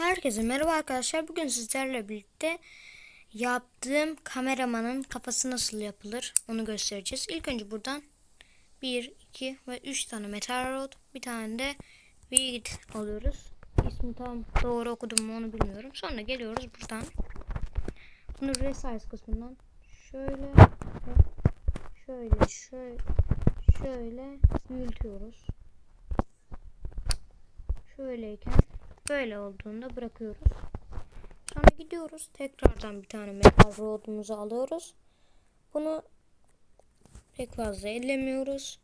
Herkese merhaba arkadaşlar. Bugün sizlerle birlikte yaptığım kameramanın kafası nasıl yapılır onu göstereceğiz. İlk önce buradan 1, 2 ve 3 tane metal rod, bir tane de weed alıyoruz. İsmi tam doğru okudum mu onu bilmiyorum. Sonra geliyoruz buradan. Bunu resize kısmından şöyle şöyle şöyle şöyle büyütüyoruz. Şöyleyken böyle olduğunda bırakıyoruz. Sonra gidiyoruz. Tekrardan bir tane metal rodumuzu alıyoruz. Bunu pek fazla ellemiyoruz.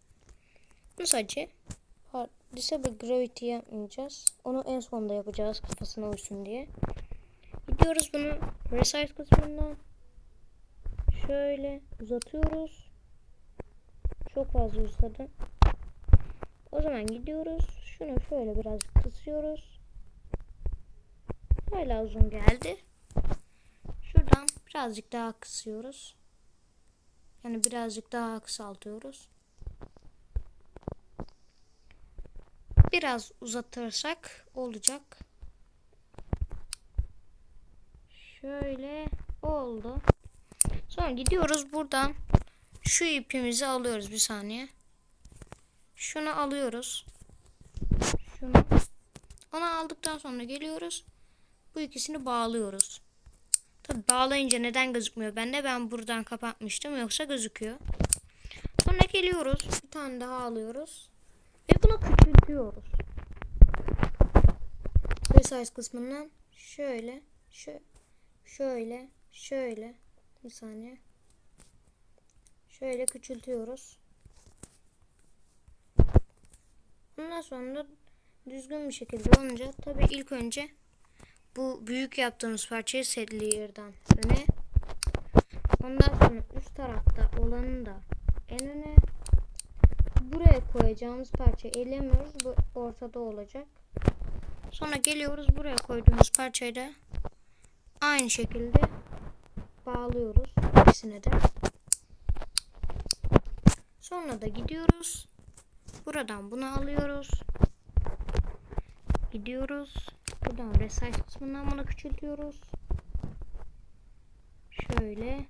Bunu sadece disable gravity yapmayacağız. Onu en sonda yapacağız kafasına uysun diye. Gidiyoruz bunu resize kısmından şöyle uzatıyoruz. Çok fazla uzadı. O zaman gidiyoruz. Şunu şöyle biraz kısıyoruz. Hala uzun geldi. Şuradan birazcık daha kısıyoruz. Yani birazcık daha kısaltıyoruz. Biraz uzatırsak olacak. Şöyle oldu. Sonra gidiyoruz buradan şu ipimizi alıyoruz bir saniye. Şunu alıyoruz. Şunu. Onu aldıktan sonra geliyoruz. Bu ikisini bağlıyoruz. Tabi bağlayınca neden gözükmüyor bende? Ben buradan kapatmıştım yoksa gözüküyor. Sonra geliyoruz. Bir tane daha alıyoruz. Ve bunu küçültüyoruz. Resize kısmından şöyle şöyle şöyle bir saniye şöyle küçültüyoruz. Ondan sonra düzgün bir şekilde olunca tabi ilk önce bu büyük yaptığımız parçayı set layer'dan öne. Ondan sonra üst tarafta olanı da en öne. Buraya koyacağımız parçayı elemiyoruz. Bu ortada olacak. Sonra geliyoruz buraya koyduğumuz parçayı da aynı şekilde bağlıyoruz ikisine de. Sonra da gidiyoruz. Buradan bunu alıyoruz. Gidiyoruz buradan resize kısmından bunu küçültüyoruz. Şöyle.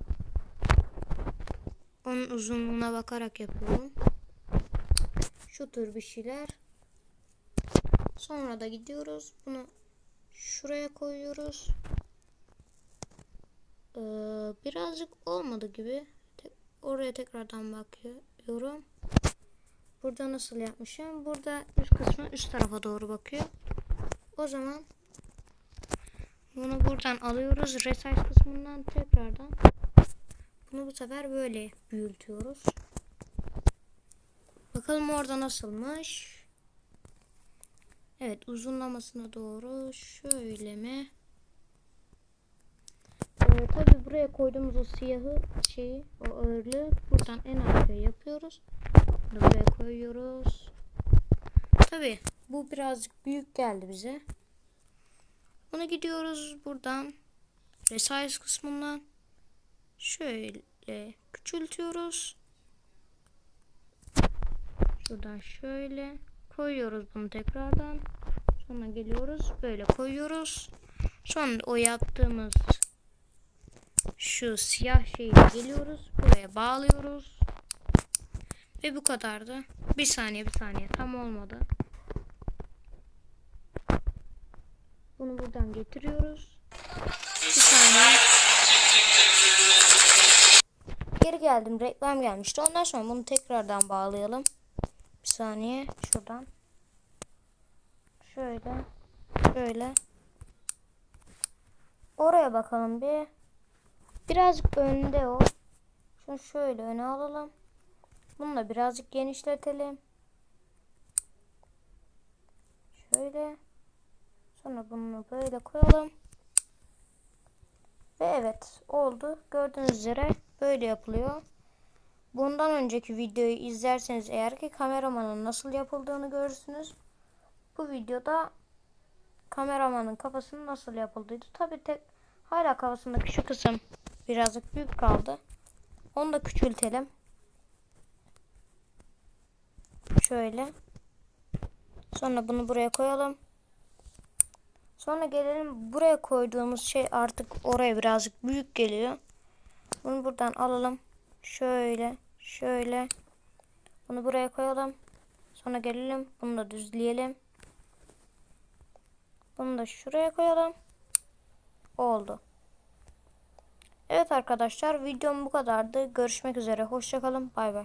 Onun uzunluğuna bakarak yapıyorum. Şu tür bir şeyler. Sonra da gidiyoruz. Bunu şuraya koyuyoruz. Ee, birazcık olmadı gibi. Tek- oraya tekrardan bakıyorum. Burada nasıl yapmışım? Burada üst kısmı üst tarafa doğru bakıyor. O zaman bunu buradan alıyoruz. Resize kısmından tekrardan bunu bu sefer böyle büyütüyoruz. Bakalım orada nasılmış. Evet uzunlamasına doğru şöyle mi? Ee, tabii buraya koyduğumuz o siyahı şeyi o ağırlığı buradan en arkaya yapıyoruz. Buraya koyuyoruz. Tabi bu birazcık büyük geldi bize. Bunu gidiyoruz buradan resize kısmından şöyle küçültüyoruz. Şuradan şöyle koyuyoruz bunu tekrardan. Sonra geliyoruz böyle koyuyoruz. Sonra o yaptığımız şu siyah şeyi geliyoruz. Buraya bağlıyoruz. Ve bu kadardı. Bir saniye bir saniye tam olmadı. Bunu buradan getiriyoruz. Bir saniye. Geri geldim. Reklam gelmişti. Ondan sonra bunu tekrardan bağlayalım. Bir saniye. Şuradan. Şöyle. Şöyle. Oraya bakalım bir. Birazcık önde o. Şunu şöyle öne alalım. Bunu da birazcık genişletelim. Şöyle. Sonra bunu böyle koyalım. Ve evet oldu. Gördüğünüz üzere böyle yapılıyor. Bundan önceki videoyu izlerseniz eğer ki kameramanın nasıl yapıldığını görürsünüz. Bu videoda kameramanın kafasının nasıl yapıldığıydı. Tabi tek hala kafasındaki şu kısım birazcık büyük kaldı. Onu da küçültelim. Şöyle. Sonra bunu buraya koyalım. Sonra gelelim buraya koyduğumuz şey artık oraya birazcık büyük geliyor. Bunu buradan alalım. Şöyle, şöyle. Bunu buraya koyalım. Sonra gelelim. Bunu da düzleyelim. Bunu da şuraya koyalım. Oldu. Evet arkadaşlar videom bu kadardı. Görüşmek üzere. Hoşçakalın. Bay bay.